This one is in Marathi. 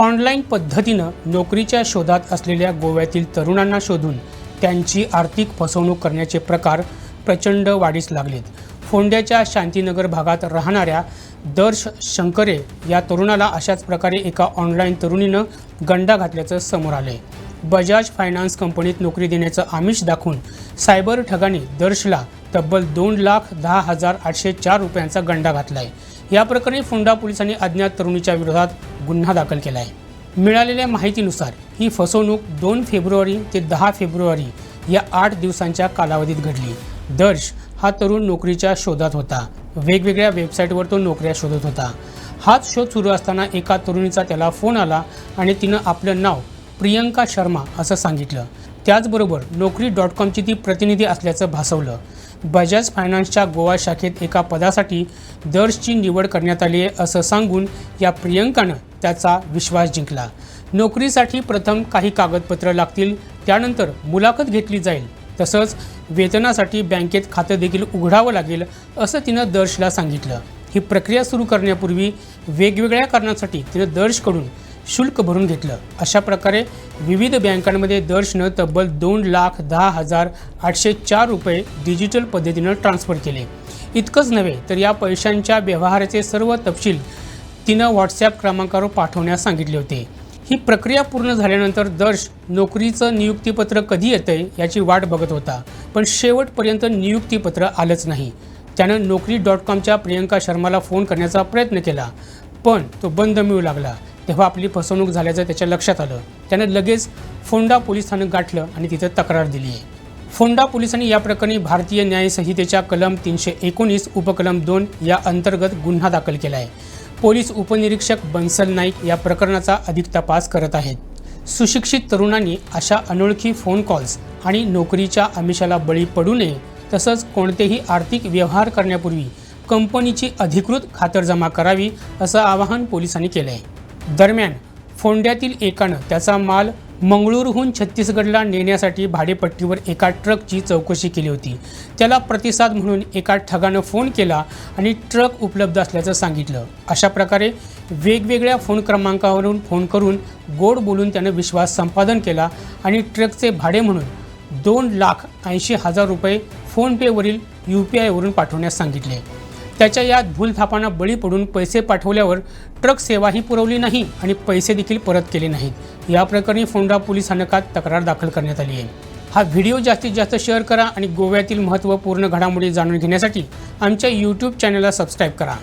ऑनलाईन पद्धतीनं नोकरीच्या शोधात असलेल्या गोव्यातील तरुणांना शोधून त्यांची आर्थिक फसवणूक करण्याचे प्रकार प्रचंड वाढीस लागलेत. फोंड्याच्या शांतीनगर भागात राहणाऱ्या दर्श शंकरे या तरुणाला अशाच प्रकारे एका ऑनलाईन तरुणीनं गंडा घातल्याचं समोर आलं आहे बजाज फायनान्स कंपनीत नोकरी देण्याचं आमिष दाखवून सायबर ठगाने दर्शला तब्बल दोन लाख दहा हजार आठशे चार रुपयांचा गंडा घातला आहे या प्रकरणी फोंडा पोलिसांनी अज्ञात तरुणीच्या विरोधात गुन्हा दाखल केला आहे. मिळालेल्या माहितीनुसार ही फसवणूक दोन फेब्रुवारी ते दहा फेब्रुवारी या आठ दिवसांच्या कालावधीत घडली. दर्श हा तरुण नोकरीच्या शोधात होता. वेगवेगळ्या वेबसाईटवर तो नोकऱ्या शोधत होता. हाच शोध सुरू असताना एका तरुणीचा त्याला फोन आला आणि तिनं आपलं नाव प्रियंका शर्मा असं सांगितलं. त्याचबरोबर नोकरी डॉट कॉमची ती प्रतिनिधी असल्याचं भासवलं. बजाज फायनान्सच्या गोवा शाखेत एका पदासाठी दर्शची निवड करण्यात आली आहे असं सांगून या प्रियंकानं त्याचा विश्वास जिंकला. नोकरीसाठी प्रथम काही कागदपत्रं लागतील त्यानंतर मुलाखत घेतली जाईल. तसंच वेतनासाठी बँकेत खातं देखील उघडावं लागेल असं तिनं दर्शला सांगितलं. ही प्रक्रिया सुरू करण्यापूर्वी वेगवेगळ्या कारणांसाठी तिनं दर्शकडून शुल्क भरून घेतलं. अशा प्रकारे विविध बँकांमध्ये दर्शनं तब्बल दोन लाख दहा हजार आठशे चार रुपये डिजिटल पद्धतीनं ट्रान्स्फर केले. इतकंच नव्हे तर या पैशांच्या व्यवहाराचे सर्व तपशील तिनं व्हॉट्सॲप क्रमांकावर पाठवण्यास सांगितले होते. ही प्रक्रिया पूर्ण झाल्यानंतर दर्श नोकरीचं नियुक्तीपत्र कधी येतंय याची वाट बघत होता पण शेवटपर्यंत नियुक्तीपत्र आलंच नाही. त्यानं नोकरी डॉट कॉमच्या प्रियंका शर्माला फोन करण्याचा प्रयत्न केला पण तो बंद मिळू लागला. तेव्हा आपली फसवणूक झाल्याचं त्याच्या लक्षात आलं. त्यानं लगेच फोंडा पोलीस स्थानक गाठलं आणि तिथं तक्रार दिली. आहे फोंडा पोलिसांनी या प्रकरणी भारतीय न्याय संहितेच्या कलम तीनशे एकोणीस उपकलम दोन या अंतर्गत गुन्हा दाखल केला आहे पोलीस उपनिरीक्षक बन्सल नाईक या प्रकरणाचा अधिक तपास करत आहेत. सुशिक्षित तरुणांनी अशा अनोळखी फोन कॉल्स आणि नोकरीच्या आमिषाला बळी पडू नये तसंच कोणतेही आर्थिक व्यवहार करण्यापूर्वी कंपनीची अधिकृत खातरजमा करावी असं आवाहन पोलिसांनी केलं आहे दरम्यान फोंड्यातील एकानं त्याचा माल मंगळूरहून छत्तीसगडला नेण्यासाठी भाडेपट्टीवर एका ट्रकची चौकशी केली होती. त्याला प्रतिसाद म्हणून एका ठगानं फोन केला आणि ट्रक उपलब्ध असल्याचं सांगितलं. अशा प्रकारे वेगवेगळ्या फोन क्रमांकावरून फोन करून गोड बोलून त्यानं विश्वास संपादन केला आणि ट्रकचे भाडे म्हणून दोन लाख ऐंशी हजार रुपये फोनपेवरील यू पी आयवरून पाठवण्यास सांगितले. त्याच्या या भूलथापांना बळी पडून पैसे पाठवल्यावर ट्रक सेवाही पुरवली नाही आणि पैसे देखील परत केले नाहीत. या प्रकरणी फोंडा पोलीस स्थानकात तक्रार दाखल करण्यात आली आहे. हा व्हिडिओ जास्तीत जास्त शेअर करा आणि गोव्यातील महत्त्वपूर्ण घडामोडी जाणून घेण्यासाठी आमच्या यूट्यूब चॅनलला सबस्क्राईब करा.